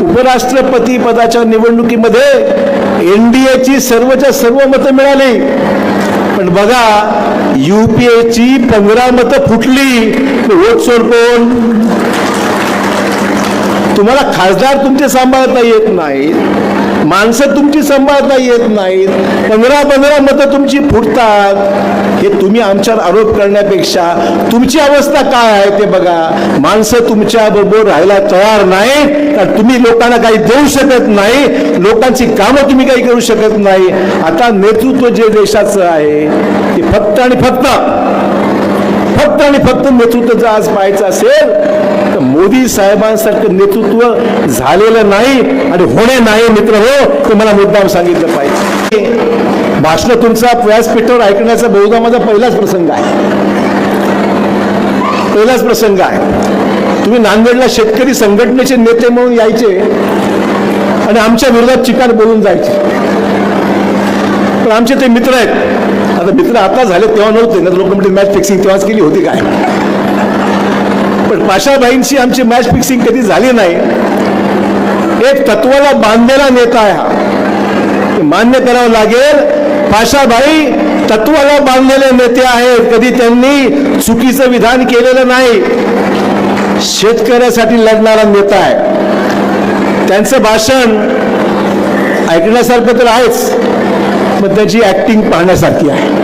उपराष्ट्रपती पदाच्या निवडणुकीमध्ये एनडीएची सर्वच्या सर्व मतं मिळाली. पण बघा युपीएची पंधरा मतं फुटली. वोट सोड कोण तुम्हाला खासदार तुमचे सांभाळता येत नाहीत. माणसं तुमची सांभाळता येत नाहीत. पंधरा पंधरा मतं तुमची फुटतात. हे तुम्ही आमच्यावर आरोप करण्यापेक्षा तुमची अवस्था काय आहे ते बघा. माणसं तुमच्या बरोबर राहायला तयार नाही तर तुम्ही लोकांना काही देऊ शकत नाही. लोकांची कामं तुम्ही काही करू शकत नाही. आता नेतृत्व जे देशाचं आहे ते फक्त आणि फक्त फक्त आणि फक्त नेतृत्व जर आज पाहायचं असेल तर मोदी साहेबांसारखं नेतृत्व झालेलं नाही आणि होणे नाही मित्र हो ते मला मुद्दाम सांगितलं पाहिजे. भाषण तुमचा व्यासपीठावर ऐकण्याचा बहुधा माझा पहिलाच प्रसंग आहे. पहिलाच प्रसंग आहे. तुम्ही नांदेडला शेतकरी संघटनेचे नेते म्हणून यायचे आणि आमच्या विरोधात चिकार बोलून जायचे. पण आमचे ते मित्र आहेत. आता मित्र आता झाले तेव्हा नव्हते. ना लोक म्हणजे मॅच फिक्सिंग तेव्हाच केली होती काय? पण पाशाबाईंची आमची मॅच फिक्सिंग कधी झाली नाही. एक तत्वाला बांधलेला नेता आहे हा. मान्य करावं लागेल पाशाबाई तत्वाला बांधलेले नेते आहेत. कधी त्यांनी चुकीचं विधान केलेलं नाही. शेतकऱ्यासाठी लढणारा नेता आहे. त्यांचं भाषण ऐकण्यासारखं तर आहेच. पण त्याची ऍक्टिंग पाहण्यासारखी आहे.